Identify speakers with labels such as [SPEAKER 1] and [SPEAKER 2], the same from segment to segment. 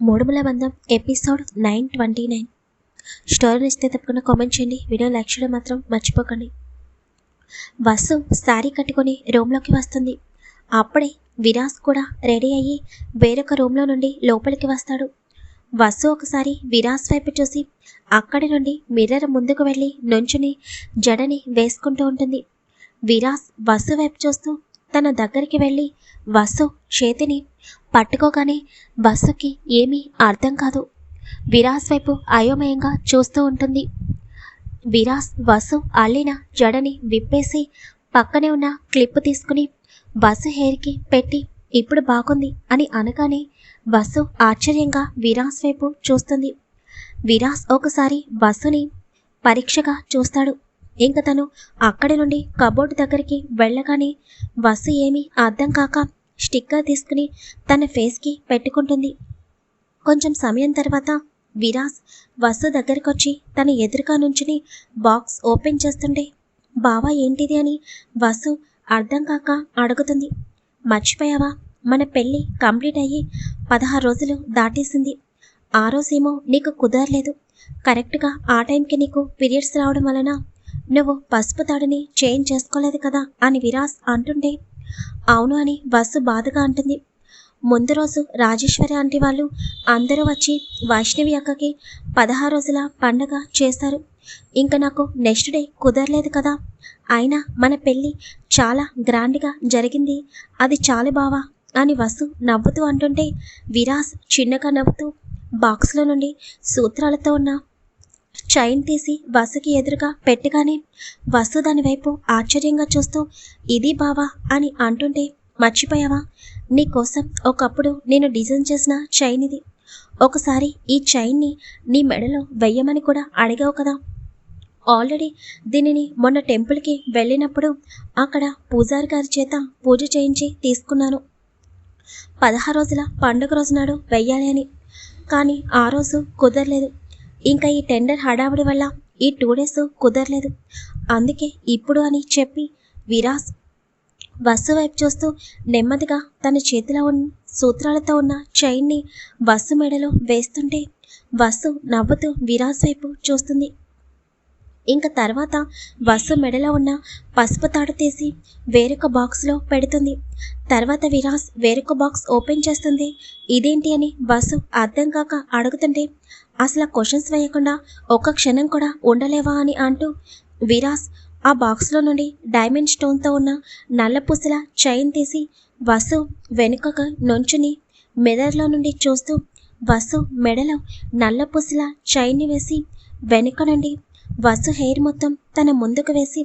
[SPEAKER 1] మూడుముల బంధం episode nine twenty nine. Story ఇస్తే తప్పకుండా కామెంట్ చేయండి. వీడియో లైక్ చేయడం మాత్రం మర్చిపోకండి. వసు శారీ కట్టుకొని రూమ్లోకి వస్తుంది. అప్పుడే విరాస్ కూడా రెడీ అయ్యి వేరొక రూమ్లో నుండి లోపలికి వస్తాడు. వసు ఒకసారి విరాస్ వైపు చూసి అక్కడి నుండి మిర్రర్ ముందుకు వెళ్ళి నుంచుని జడని వేసుకుంటూ ఉంటుంది. విరాస్ వసు వైపు చూస్తూ తన దగ్గరికి వెళ్ళి వసు చేతిని పట్టుకోగానే వసుకి ఏమీ అర్థం కాదు. విరాస్ వైపు అయోమయంగా చూస్తూ ఉంటుంది. విరాస్ వసు అల్లిన జడని విప్పేసి పక్కనే ఉన్న క్లిప్ తీసుకుని వసు హెయిర్కి పెట్టి ఇప్పుడు బాగుంది అని అనగానే వసు ఆశ్చర్యంగా విరాస్ వైపు చూస్తుంది. విరాస్ ఒకసారి వసుని పరీక్షగా చూస్తాడు. ఇంక తను అక్కడి నుండి కబోర్డ్ దగ్గరికి వెళ్ళగానే వసు ఏమీ అర్థం కాక స్టిక్కర్ తీసుకుని తన ఫేస్కి పెట్టుకుంటుంది. కొంచెం సమయం తర్వాత విరాస్ వసు దగ్గరకొచ్చి తన ఎదురుగా నుంచుని బాక్స్ ఓపెన్ చేస్తుండే బావా ఏంటిది? అని వసు అర్థం కాక అడుగుతుంది. మర్చిపోయావా? మన పెళ్ళి కంప్లీట్ అయ్యి పదహారు రోజులు దాటేసింది. ఆ రోజేమో నీకు కుదరలేదు. కరెక్ట్గా ఆ టైంకి నీకు పీరియడ్స్ రావడం వలన నువ్వు పసుపు తాడిని చేంజ్ చేసుకోలేదు కదా? అని విరాస్ అంటుండే అవును అని వసు బాధగా అంటుంది. ముందు రోజు రాజేశ్వరి ఆంటీ వాళ్ళు అందరూ వచ్చి వైష్ణవి అక్కకి పదహారు రోజుల పండగ చేస్తారు. ఇంకా నాకు నెక్స్ట్ డే కుదరలేదు కదా. అయినా మన పెళ్ళి చాలా గ్రాండ్గా జరిగింది. అది చాలు బావా అని వసు నవ్వుతూ అంటుంటే విరాస్ చిన్నగా నవ్వుతూ బాక్స్లో నుండి సూత్రాలతో ఉన్న చైన్ తీసి వసుకి ఎదురుగా పెట్టగానే వసు దాని వైపు ఆశ్చర్యంగా చూస్తూ ఇది బావా అని అంటుంటే మర్చిపోయావా? నీకోసం ఒకప్పుడు నేను డిజైన్ చేసిన చైన్ ఇది. ఒకసారి ఈ చైన్ని నీ మెడలో వెయ్యమని కూడా అడిగావు కదా. ఆల్రెడీ దీనిని మొన్న టెంపుల్కి వెళ్ళినప్పుడు అక్కడ పూజారి గారి చేత పూజ చేయించి తీసుకున్నాను. పదహారు రోజుల పండుగ రోజు నాడు వెయ్యాలి అని. కానీ ఆ రోజు కుదరలేదు. ఇంకా ఈ టెండర్ హడావుడి వల్ల ఈ టూ డేస్ కుదరలేదు. అందుకే ఇప్పుడు అని చెప్పి విరాస్ బస్సు వైపు చూస్తూ నెమ్మదిగా తన చేతిలో ఉన్న సూత్రాలతో ఉన్న చైన్ని బస్సు మెడలో వేస్తుంటే బస్సు నవ్వుతూ విరాస్ వైపు చూస్తుంది. ఇంకా తర్వాత బస్సు మెడలో ఉన్న పసుపు తాడు తీసి వేరొక బాక్స్లో పెడుతుంది. తర్వాత విరాస్ వేరొక బాక్స్ ఓపెన్ చేస్తుంది. ఇదేంటి అని బస్సు అర్థం కాక అడుగుతుంటే అసలు క్వశ్చన్స్ వేయకుండా ఒక్క క్షణం కూడా ఉండలేవా అని అంటూ విరాస్ ఆ బాక్స్లో నుండి డైమండ్ స్టోన్తో ఉన్న నల్లపూసల చైన్ తీసి వసు వెనుకకు నుంచుని మెదర్లో నుండి చూస్తూ వసు మెడలో నల్లపూసల చైన్ని వేసి వెనుక నుండి వసు హెయిర్ మొత్తం తన ముందుకు వేసి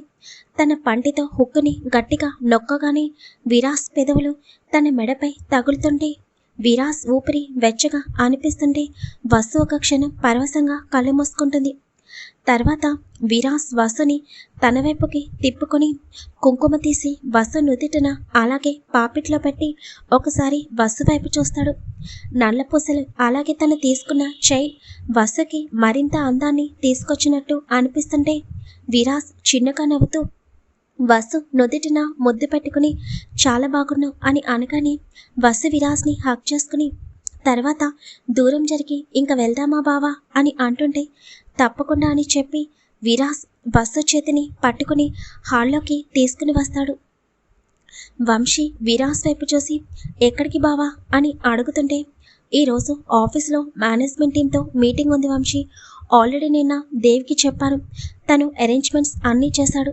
[SPEAKER 1] తన పంటితో హుక్కుని గట్టిగా నొక్కగానే విరాస్ పెదవులు తన మెడపై తగులుతుంటే విరాస్ ఊపిరి వెచ్చగా అనిపిస్తుంటే వసు ఒక క్షణం పరవశంగా కళ్ళు మూసుకుంటుంది. తర్వాత విరాస్ వసుని తన వైపుకి తిప్పుకొని కుంకుమ తీసి వసు నుదిటిన అలాగే పాపిట్లో పెట్టి ఒకసారి వసు వైపు చూస్తాడు. నల్లపూసలు అలాగే తను తీసుకున్న చైన్ వసుకి మరింత అందాన్ని తీసుకొచ్చినట్టు అనిపిస్తుంటే విరాస్ చిన్నగా నవ్వుతూ వసు నుదిటిన ముద్దు పెట్టుకుని చాలా బాగున్నావు అని అనగానే వసు విరాస్ని హక్ చేసుకుని తర్వాత దూరం జరిగి ఇంక వెళ్దామా బావా అని అంటుంటే తప్పకుండా అని చెప్పి విరాస్ వసు చేతిని పట్టుకుని హాల్లోకి తీసుకుని వస్తాడు. వంశీ విరాస్ వైపు చూసి ఎక్కడికి బావా అని అడుగుతుంటే ఈరోజు ఆఫీస్లో మేనేజ్మెంట్ టీంతో మీటింగ్ ఉంది వంశీ. ఆల్రెడీ నిన్న దేవికి చెప్పాను. తను అరేంజ్మెంట్స్ అన్నీ చేశాడు.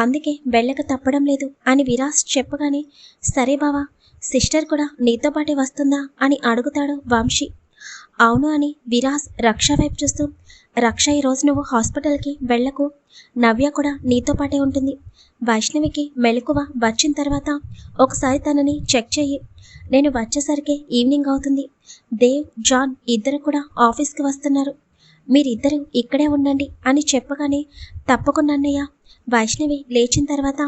[SPEAKER 1] అందుకే వెళ్ళక తప్పడం లేదు అని విరాస్ చెప్పగానే సరే బావా సిస్టర్ కూడా నీతో పాటే వస్తుందా అని అడుగుతాడు వంశీ. అవును అని విరాస్ రక్ష వైపు చూస్తూ రక్ష ఈరోజు నువ్వు హాస్పిటల్కి వెళ్ళకు. నవ్య కూడా నీతో పాటే ఉంటుంది. వైష్ణవికి మెలకువ వచ్చిన తర్వాత ఒకసారి తనని చెక్ చెయ్యి. నేను వచ్చేసరికి ఈవినింగ్ అవుతుంది. దేవ్ జాన్ ఇద్దరు కూడా ఆఫీస్కి వస్తున్నారు. మీరిద్దరూ ఇక్కడే ఉండండి అని చెప్పగానే తప్పకుండా అన్నయ్య వైష్ణవి లేచిన తర్వాత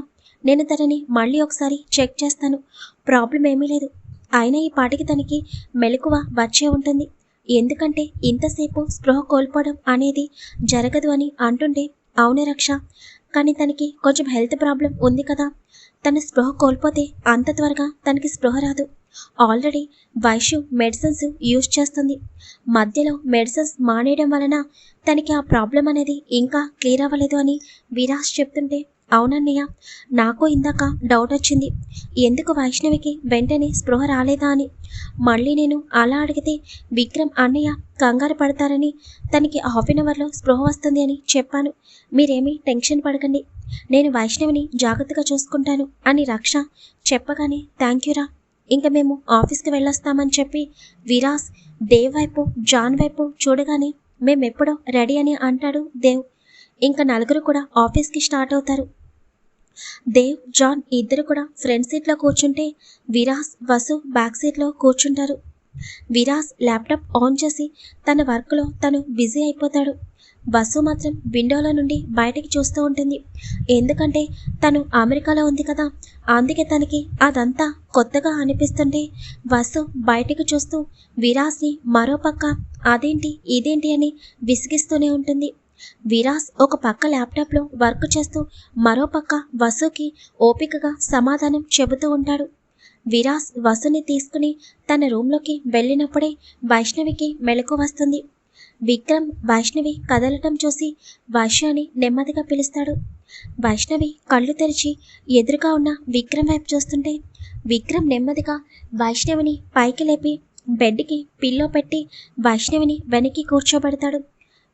[SPEAKER 1] నేను తనని మళ్ళీ ఒకసారి చెక్ చేస్తాను. ప్రాబ్లం ఏమీ లేదు. అయినా ఈ పాటికి తనకి మెలకువ వచ్చే ఉంటుంది. ఎందుకంటే ఇంతసేపు స్పృహ కోల్పోవడం అనేది జరగదు అని అంటుంటే అవునే రక్ష. కానీ తనకి కొంచెం హెల్త్ ప్రాబ్లం ఉంది కదా. తన స్పృహ కోల్పోతే అంత త్వరగా తనకి స్పృహ రాదు. ఆల్రెడీ వైష్యు మెడిసిన్స్ యూజ్ చేస్తుంది. మధ్యలో మెడిసిన్స్ మానేయడం వలన తనకి ఆ ప్రాబ్లం అనేది ఇంకా క్లియర్ అవ్వలేదు అని విరాజ్ చెప్తుంటే అవునన్నయ్య నాకు ఇందాక డౌట్ వచ్చింది. ఎందుకు వైష్ణవికి వెంటనే స్పృహ రాలేదా అని. మళ్ళీ నేను అలా అడిగితే విక్రమ్ అన్నయ్య కంగారు పడతారని తనకి హాఫ్ అన్ అవర్లో స్పృహ వస్తుంది అని చెప్పాను. మీరేమీ టెన్షన్ పడకండి. నేను వైష్ణవిని జాగ్రత్తగా చూసుకుంటాను అని రక్ష చెప్పగానే థ్యాంక్ యూరా ఇంకా మేము ఆఫీస్కి వెళ్ళొస్తామని చెప్పి విరాస్ దేవ్ వైపు జాన్ వైపు చూడగానే మేమెప్పుడో రెడీ అని అంటాడు దేవ్. ఇంకా నలుగురు కూడా ఆఫీస్కి స్టార్ట్ అవుతారు. దేవ్ జాన్ ఇద్దరు కూడా ఫ్రంట్ సీట్లో కూర్చుంటే విరాస్ వసు బ్యాక్ సీట్లో కూర్చుంటారు. విరాస్ ల్యాప్టాప్ ఆన్ చేసి తన వర్క్లో తను బిజీ అయిపోతాడు. బస్సు మాత్రం విండోలో నుండి బయటికి చూస్తూ ఉంటుంది. ఎందుకంటే తను అమెరికాలో ఉంది కదా. అందుకే తనకి అదంతా కొత్తగా అనిపిస్తుంటే బస్సు బయటకు చూస్తూ విరాస్ని మరోపక్క అదేంటి ఇదేంటి అని విసిగిస్తూనే ఉంటుంది. విరాస్ ఒక పక్క ల్యాప్టాప్లో వర్క్ చేస్తూ మరో పక్క వసుకి ఓపికగా సమాధానం చెబుతూ ఉంటాడు. విరాస్ వసుని తీసుకుని తన రూమ్లోకి వెళ్ళినప్పుడే వైష్ణవికి మెలకు వస్తుంది. విక్రమ్ వైష్ణవి కదలటం చూసి వైష్ణవిని నెమ్మదిగా పిలుస్తాడు. వైష్ణవి కళ్ళు తెరిచి ఎదురుగా ఉన్న విక్రమ్ వైపు చూస్తుంటే విక్రమ్ నెమ్మదిగా వైష్ణవిని పైకి లేపి బెడ్కి పిల్లో పెట్టి వైష్ణవిని వెనక్కి కూర్చోబెడతాడు.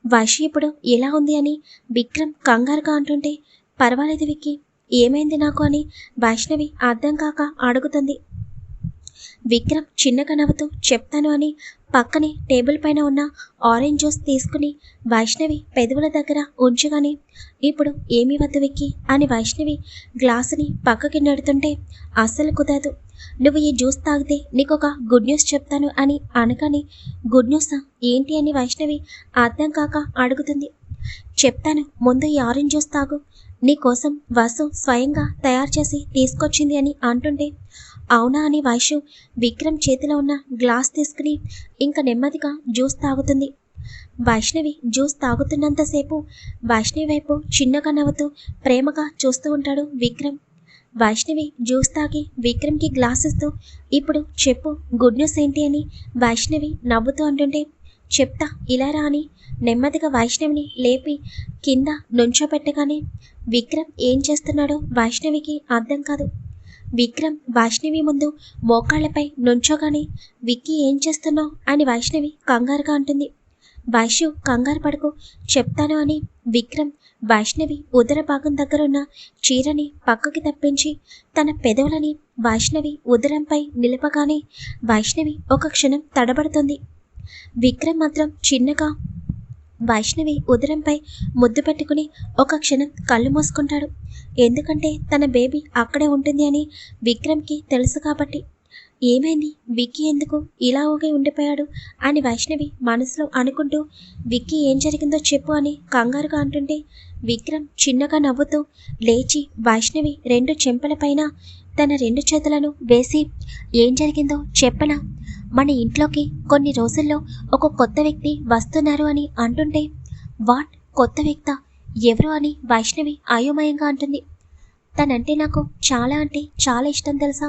[SPEAKER 1] వైషి ఇప్పుడు ఎలా ఉంది అని విక్రమ్ కంగారుగా అంటుంటే పర్వాలేదు విక్కి ఏమైంది నాకు అని వైష్ణవి అర్థం కాక అడుగుతుంది. విక్రమ్ చిన్నగా నవ్వుతూ చెప్తాను అని పక్కనే టేబుల్ పైన ఉన్న ఆరెంజ్ జ్యూస్ తీసుకుని వైష్ణవి పెదవుల దగ్గర ఉంచగానే ఇప్పుడు ఏమి వద్దు విక్కి అని వైష్ణవి గ్లాసుని పక్కకి నెడుతుంటే అస్సలు కుదరదు. నువ్వు ఈ జ్యూస్ తాగితే నీకు ఒక గుడ్ న్యూస్ చెప్తాను అని అనగానే గుడ్ న్యూసా? ఏంటి? అని వైష్ణవి అర్థం కాక అడుగుతుంది. చెప్తాను. ముందు ఈ ఆరెంజ్ జ్యూస్ తాగు. నీకోసం వాసు స్వయంగా తయారు చేసి తీసుకొచ్చింది అని అంటుంటే అవునా అని వైషు విక్రమ్ చేతిలో ఉన్న గ్లాస్ తీసుకుని ఇంకా నెమ్మదిగా జ్యూస్ తాగుతుంది. వైష్ణవి జ్యూస్ తాగుతున్నంతసేపు వైష్ణవి వైపు చిన్నగా నవ్వుతూ ప్రేమగా చూస్తూ ఉంటాడు విక్రమ్. వైష్ణవి జ్యూస్ తాగి విక్రమ్కి గ్లాస్ ఇస్తూ ఇప్పుడు చెప్పు గుడ్ న్యూస్ ఏంటి? అని వైష్ణవి నవ్వుతూ అంటుంటే చెప్తా ఇలా రాని నెమ్మదిగా వైష్ణవిని లేపి కింద నుంచోపెట్టగానే విక్రమ్ ఏం చేస్తున్నాడో వైష్ణవికి అర్థం కాదు. విక్రమ్ వైష్ణవి ముందు మోకాళ్ళపై నుంచోగానే విక్కీ ఏం చేస్తున్నావు? అని వైష్ణవి కంగారుగా అంటుంది. వైష్ణు కంగారు పడుకు చెప్తాను అని విక్రమ్ వైష్ణవి ఉదర భాగం దగ్గరున్న చీరని పక్కకి తప్పించి తన పెదవులని వైష్ణవి ఉదరంపై నిలపగానే వైష్ణవి ఒక క్షణం తడబడుతుంది. విక్రమ్ మాత్రం చిన్నగా వైష్ణవి ఉదరంపై ముద్దు పెట్టుకుని ఒక క్షణం కళ్ళు మూసుకుంటాడు. ఎందుకంటే తన బేబీ అక్కడే ఉంటుంది అని విక్రమ్కి తెలుసు కాబట్టి. ఏమైంది? విక్కీ ఎందుకు ఇలా ఊగే ఉండిపోయాడు? అని వైష్ణవి మనసులో అనుకుంటూ విక్కీ ఏం జరిగిందో చెప్పు అని కంగారుగా అంటుంటే విక్రమ్ చిన్నగా నవ్వుతూ లేచి వైష్ణవి రెండు చెంపలపైన తన రెండు చేతులను వేసి ఏం జరిగిందో చెప్పనా? మన ఇంట్లోకి కొన్ని రోజుల్లో ఒక కొత్త వ్యక్తి వస్తున్నారు అని అంటుంటే వాట్? కొత్త వ్యక్త? ఎవరు అని వైష్ణవి అయోమయంగా అంటుంది. తనంటే నాకు చాలా అంటే చాలా ఇష్టం తెలుసా?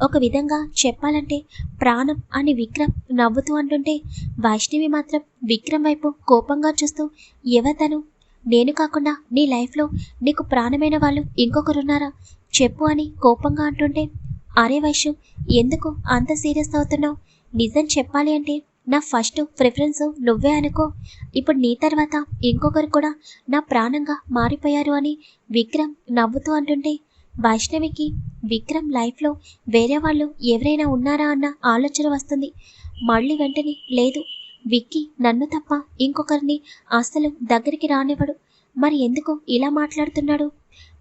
[SPEAKER 1] ఒక విధంగా చెప్పాలంటే ప్రాణం అని విక్రమ్ నవ్వుతూ అంటుంటే వైష్ణవి మాత్రం విక్రమ్ వైపు కోపంగా చూస్తూ ఎవతను నేను కాకుండా నీ లైఫ్లో నీకు ప్రాణమైన వాళ్ళు ఇంకొకరున్నారా? చెప్పు అని కోపంగా అంటుంటే అరే వైషు ఎందుకు అంత సీరియస్ అవుతున్నావు? నిజం చెప్పాలి అంటే నా ఫస్ట్ ప్రిఫరెన్స్ నువ్వే అనుకో. ఇప్పుడు నీ తర్వాత ఇంకొకరు కూడా నా ప్రాణంగా మారిపోయారు అని విక్రమ్ నవ్వుతూ అంటుంటే వైష్ణవికి విక్రమ్ లైఫ్లో వేరే వాళ్ళు ఎవరైనా ఉన్నారా అన్న ఆలోచన వస్తుంది. మళ్ళీ వెంటనే లేదు విక్కీ నన్ను తప్ప ఇంకొకరిని అసలు దగ్గరికి రానివ్వడు. మరి ఎందుకు ఇలా మాట్లాడుతున్నాడు?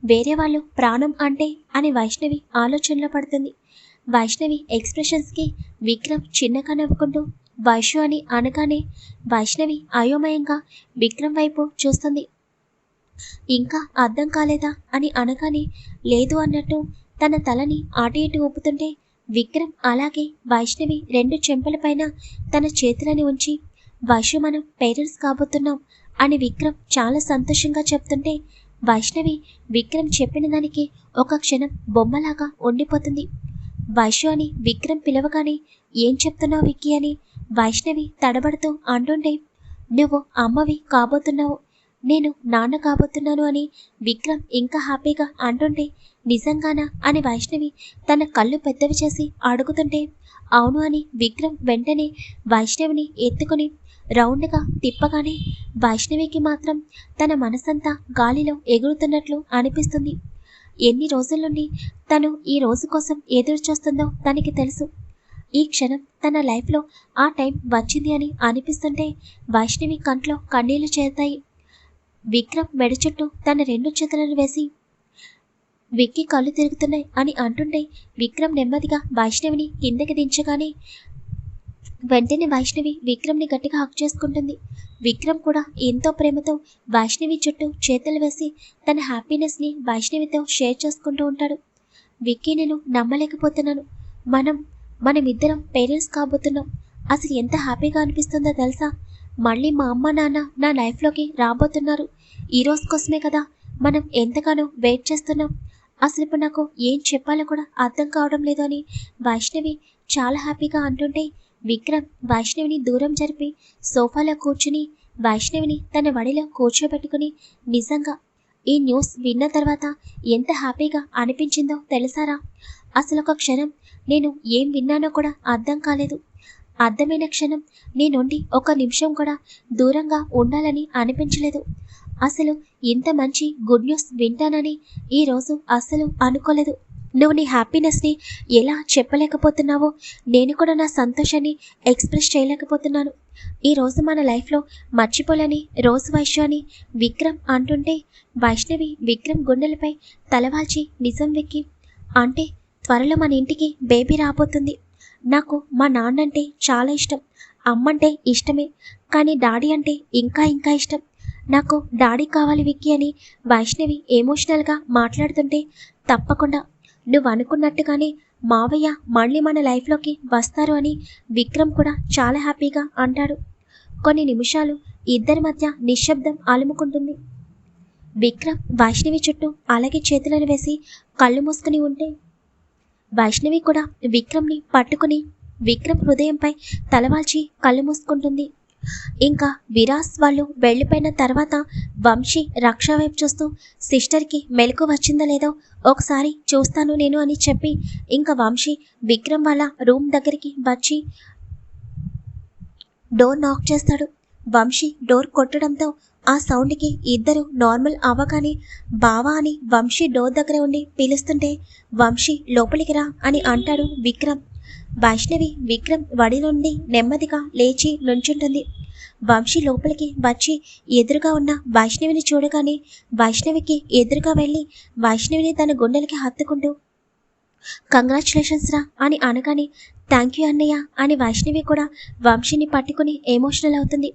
[SPEAKER 1] వేరే వాళ్ళు ప్రాణం అంటే అని వైష్ణవి ఆలోచనలో పడుతుంది. వైష్ణవి ఎక్స్ప్రెషన్స్కి విక్రమ్ చిన్నగా నవ్వుకుంటూ వైషు అని అనగానే వైష్ణవి అయోమయంగా విక్రమ్ వైపు చూస్తుంది. ఇంకా అర్థం కాలేదా అని అనగానే లేదు అన్నట్టు తన తలని అటు ఇటు ఊపుతుంటే విక్రమ్ అలాగే వైష్ణవి రెండు చెంపలపైన తన చేతులని ఉంచి వైషు మనం పేరెంట్స్ కాబోతున్నాం అని విక్రమ్ చాలా సంతోషంగా చెప్తుంటే వైష్ణవి విక్రమ్ చెప్పిన దానికి ఒక క్షణం బొమ్మలాగా ఉండిపోతుంది. వైశ్యు అని విక్రమ్ పిలవగానే ఏం చెప్తున్నావు విక్కీ అని? వైష్ణవి తడబడుతూ అంటుండే నువ్వు అమ్మవి కాబోతున్నావు. నేను నాన్న కాబోతున్నాను అని విక్రమ్ ఇంకా హ్యాపీగా అంటుంటే నిజంగానా? అని వైష్ణవి తన కళ్ళు పెద్దవి చేసి అడుగుతుంటే అవును అని విక్రమ్ వెంటనే వైష్ణవిని ఎత్తుకుని రౌండ్గా తిప్పగానే వైష్ణవికి మాత్రం తన మనసంతా గాలిలో ఎగురుతున్నట్లు అనిపిస్తుంది. ఎన్ని రోజులనుండి తను ఈ రోజు కోసం ఎదురు చూస్తుందో తనకి తెలుసు. ఈ క్షణం తన లైఫ్లో ఆ టైం వచ్చింది అని అనిపిస్తుంటే వైష్ణవి కంట్లో కన్నీళ్ళు చేరుతాయి. విక్రమ్ మెడ చుట్టూ తన రెండు చేతులను వేసి విక్కి కళ్ళు తిరుగుతున్నాయి అని అంటుంటే విక్రమ్ నెమ్మదిగా వైష్ణవిని కిందకి దించగానే వెంటనే వైష్ణవి విక్రమ్ని గట్టిగా హక్ చేసుకుంటుంది. విక్రమ్ కూడా ఎంతో ప్రేమతో వైష్ణవి చుట్టూ చేతులు వేసి తన హ్యాపీనెస్ని వైష్ణవితో షేర్ చేసుకుంటూ ఉంటాడు. విక్కీ నేను నమ్మలేకపోతున్నాను. మనం మనమిద్దరం పేరెంట్స్ కాబోతున్నాం. అసలు ఎంత హ్యాపీగా అనిపిస్తుందో తెలుసా? మళ్ళీ మా అమ్మ నాన్న నా లైఫ్లోకి రాబోతున్నారు. ఈ రోజు కోసమే కదా మనం ఎంతగానో వెయిట్ చేస్తున్నాం. అసలు ఇప్పుడు నాకు ఏం చెప్పాలో కూడా అర్థం కావడం లేదు అని వైష్ణవి చాలా హ్యాపీగా అంటుంటే విక్రమ్ వైష్ణవిని దూరం జరిపి సోఫాలో కూర్చుని వైష్ణవిని తన వడిలో కూర్చోబెట్టుకుని నిజంగా ఈ న్యూస్ విన్న తర్వాత ఎంత హ్యాపీగా అనిపించిందో తెలుసారా? అసలు ఒక క్షణం నేను ఏం విన్నానో కూడా అర్థం కాలేదు. అర్థమైన క్షణం నీ నుండి ఒక నిమిషం కూడా దూరంగా ఉండాలని అనిపించలేదు. అసలు ఇంత మంచి గుడ్ న్యూస్ వింటానని ఈరోజు అసలు అనుకోలేదు. నువ్వు నీ హ్యాపీనెస్ని ఎలా చెప్పలేకపోతున్నావో నేను కూడా నా సంతోషాన్ని ఎక్స్ప్రెస్ చేయలేకపోతున్నాను. ఈ రోజు మన లైఫ్లో మర్చిపోలేని రోజు వైశ్య అని విక్రమ్ అంటుంటే వైష్ణవి విక్రమ్ గుండెలపై తలవాల్చి నిజం వెక్కి అంటే త్వరలో మన ఇంటికి బేబీ రాబోతుంది. నాకు మా నాన్న అంటే చాలా ఇష్టం. అమ్మంటే ఇష్టమే కానీ డాడీ అంటే ఇంకా ఇంకా ఇష్టం. నాకు డాడీ కావాలి విక్కీ అని వైష్ణవి ఎమోషనల్గా మాట్లాడుతుంటే తప్పకుండా నువ్వు అనుకున్నట్టుగానే మావయ్య మళ్ళీ మన లైఫ్లోకి వస్తారు అని విక్రమ్ కూడా చాలా హ్యాపీగా అంటాడు. కొన్ని నిమిషాలు ఇద్దరి మధ్య నిశ్శబ్దం అలుముకుంటుంది. విక్రమ్ వైష్ణవి చుట్టూ అలాగే చేతులను వేసి కళ్ళు మూసుకుని ఉంటే వైష్ణవి కూడా విక్రమ్ని పట్టుకుని విక్రమ్ హృదయంపై తలవాల్చి కళ్ళు మూసుకుంటుంది. ఇంకా విరాస్ వాళ్ళు వెళ్ళిపోయిన తర్వాత వంశీ రక్ష వైపు చూస్తూ సిస్టర్కి మెలకు వచ్చిందో లేదో ఒకసారి చూస్తాను నేను అని చెప్పి ఇంకా వంశీ విక్రమ్ వాళ్ళ రూమ్ దగ్గరికి వచ్చి డోర్ నాక్ చేస్తాడు. వంశీ డోర్ కొట్టడంతో ఆ సౌండ్కి ఇద్దరు నార్మల్ అవ్వగానే బావా అని వంశీ డోర్ దగ్గర ఉండి పిలుస్తుంటే వంశీ లోపలికి రా అని అంటాడు విక్రమ్. వైష్ణవి విక్రమ్ వడి నుండి నెమ్మదిగా లేచి నుంచుంటుంది. వంశీ లోపలికి వచ్చి ఎదురుగా ఉన్న వైష్ణవిని చూడగానే వైష్ణవికి ఎదురుగా వెళ్ళి వైష్ణవిని తన గుండెలకి హత్తుకుంటూ కంగ్రాచులేషన్స్ రా అని అనగానే థ్యాంక్ యూ అన్నయ్య అని వైష్ణవి కూడా వంశీని పట్టుకుని ఎమోషనల్ అవుతుంది.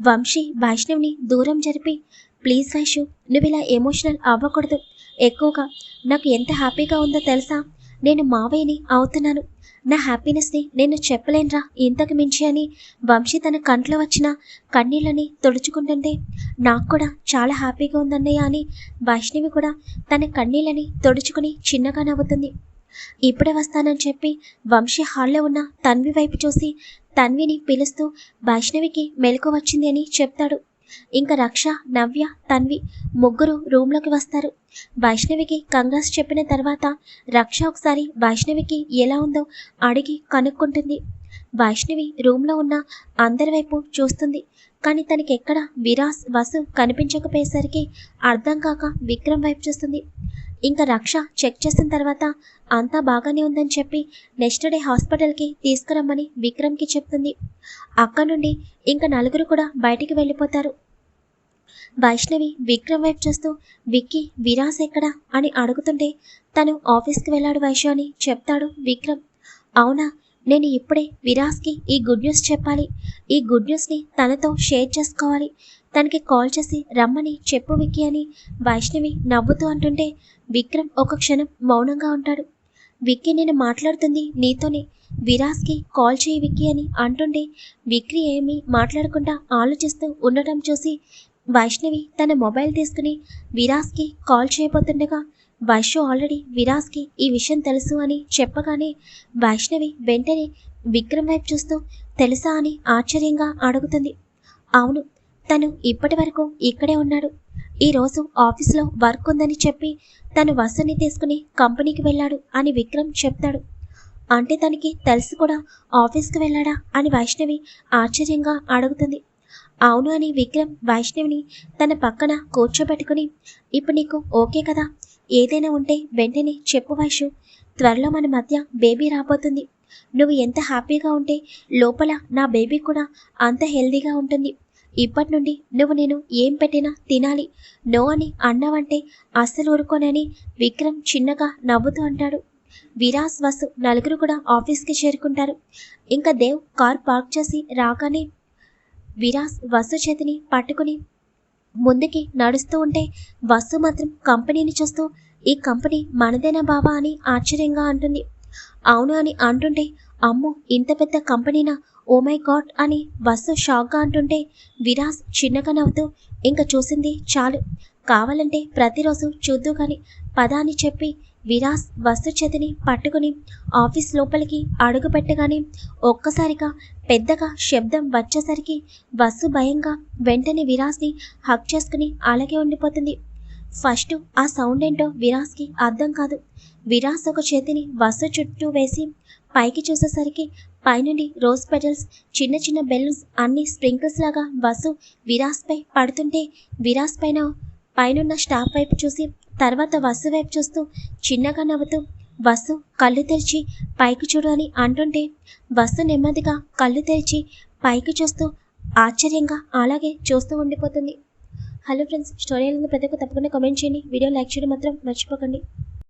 [SPEAKER 1] వంశీ వైష్ణవిని దూరం జరిపి ప్లీజ్ వైషు నువ్వు ఇలా ఎమోషనల్ అవ్వకూడదు. ఎక్కువగా నాకు ఎంత హ్యాపీగా ఉందో తెలుసా? నేను మావయ్యని అవుతున్నాను. నా హ్యాపీనెస్ని నేను చెప్పలేనురా. ఇంతకు మించి అని వంశీ తన కంట్లో వచ్చిన కన్నీళ్ళని తుడుచుకుంటుంటే నాకు కూడా చాలా హ్యాపీగా ఉందన్నయ్య అని వైష్ణవి కూడా తన కన్నీళ్ళని తుడుచుకుని చిన్నగా నవ్వుతుంది. ఇప్పుడే వస్తానని చెప్పి వంశీ హాల్లో ఉన్న తన్వి వైపు చూసి తన్విని పిలుస్తూ వైష్ణవికి మెలకు వచ్చింది అని చెప్తాడు. ఇంకా రక్ష నవ్య తన్వి ముగ్గురు రూమ్లోకి వస్తారు. వైష్ణవికి కంగ్రాస్ చెప్పిన తర్వాత రక్ష ఒకసారి వైష్ణవికి ఎలా ఉందో అడిగి కనుక్కుంటుంది. వైష్ణవి రూమ్లో ఉన్న అందరి వైపు చూస్తుంది. కానీ తనకి ఎక్కడ విరాస్ వసు కనిపించకపోయేసరికి అర్థం కాక విక్రమ్ వైపు చూస్తుంది. ఇంకా రక్ష చెక్ చేసిన తర్వాత అంతా బాగానే ఉందని చెప్పి నెక్స్ట్ డే హాస్పిటల్కి తీసుకురమ్మని విక్రమ్కి చెప్తుంది. అక్కడ నుండి ఇంకా నలుగురు కూడా బయటికి వెళ్ళిపోతారు. వైష్ణవి విక్రమ్ వైపు చూస్తూ విక్కీ విరాస్ ఎక్కడా? అని అడుగుతుంటే తను ఆఫీస్కి వెళ్ళాడు వైశ్య అని చెప్తాడు విక్రమ్. అవునా? నేను ఇప్పుడే విరాస్కి ఈ గుడ్ న్యూస్ చెప్పాలి. ఈ గుడ్ న్యూస్ని తనతో షేర్ చేసుకోవాలి. తనకి కాల్ చేసి రమ్మని చెప్పు విక్కీ అని వైష్ణవి నవ్వుతూ అంటుంటే విక్రమ్ ఒక క్షణం మౌనంగా ఉంటాడు. విక్కీ నేను మాట్లాడుతుంది నీతోనే. విరాస్కి కాల్ చేయి విక్కీ అని అంటుంటే విక్రీ ఏమీ మాట్లాడకుండా ఆలోచిస్తూ ఉండటం చూసి వైష్ణవి తన మొబైల్ తీసుకుని విరాస్కి కాల్ చేయబోతుండగా వైష్ణవ్ ఆల్రెడీ విరాజ్కి ఈ విషయం తెలుసు అని చెప్పగానే వైష్ణవి వెంటనే విక్రమ్ వైపు చూస్తూ తెలుసా అని ఆశ్చర్యంగా అడుగుతుంది. అవును తను ఇప్పటి వరకు ఇక్కడే ఉన్నాడు. ఈరోజు ఆఫీస్లో వర్క్ ఉందని చెప్పి తను వసుని తీసుకుని కంపెనీకి వెళ్ళాడు అని విక్రమ్ చెప్తాడు. అంటే తనకి తెలిసి కూడా ఆఫీస్కి వెళ్ళాడా? అని వైష్ణవి ఆశ్చర్యంగా అడుగుతుంది. అవును అని విక్రమ్ వైష్ణవిని తన పక్కన కూర్చోబెట్టుకుని ఇప్పుడు నీకు ఓకే కదా? ఏదైనా ఉంటే వెంటనే చెప్పు వైషు. త్వరలో మన మధ్య బేబీ రాబోతుంది. నువ్వు ఎంత హ్యాపీగా ఉంటే లోపల నా బేబీ కూడా అంత హెల్దీగా ఉంటుంది. ఇప్పటి నుండి నువ్వు నేను ఏం పెట్టినా తినాలి. నో అని అన్నావంటే అస్సలు ఊరుకోనని విక్రమ్ చిన్నగా నవ్వుతూ అంటాడు. విరాస్ వసు నలుగురు కూడా ఆఫీస్కి చేరుకుంటారు. ఇంకా దేవ్ కార్ పార్క్ చేసి రాగానే విరాస్ వసు చేతిని పట్టుకుని ముందుకి నడుస్తూ ఉంటే వసు మాత్రం కంపెనీని చూస్తూ ఈ కంపెనీ మనదేనా బావా? అని ఆశ్చర్యంగా అంటుంది. అవును అని అంటుంటే అమ్మో ఇంత పెద్ద కంపెనీనా? ఓ మై గాడ్ అని వసు షాక్గా అంటుంటే విరాస్ చిన్నగా నవ్వుతూ ఇంకా చూసింది చాలు. కావాలంటే ప్రతిరోజు చూద్దు కానీ పదాన్ని చెప్పి విరాస్ వస్తు చేతిని పట్టుకుని ఆఫీస్ లోపలికి అడుగుపెట్టగానే ఒక్కసారిగా పెద్దగా శబ్దం వచ్చేసరికి వసు భయంగా వెంటనే విరాస్ని హక్ చేసుకుని అలాగే ఉండిపోతుంది. ఫస్ట్ ఆ సౌండ్ ఏంటో విరాస్కి అర్థం కాదు. విరాస్ ఒక చేతిని వసు చుట్టూ వేసి పైకి చూసేసరికి పైనుండి రోజ్ పెటల్స్ చిన్న చిన్న బెలూన్స్ అన్ని స్ప్రింకిల్స్ లాగా వసు విరాస్పై పడుతుంటే విరాస్ పైన పైనున్న స్టాఫ్ వైపు చూసి తర్వాత వసు వైపు చూస్తూ చిన్నగా నవ్వుతూ వసు కళ్ళు తెరిచి పైకి చూడు అని అంటుంటే వసు నెమ్మదిగా కళ్ళు తెరిచి పైకి చూస్తూ ఆశ్చర్యంగా అలాగే చూస్తూ ఉండిపోతుంది. హలో ఫ్రెండ్స్ స్టోరీ ప్రతి ఒక్క తప్పకుండా కామెంట్ చేయండి. వీడియో లైక్ చేయడం మాత్రం మర్చిపోకండి.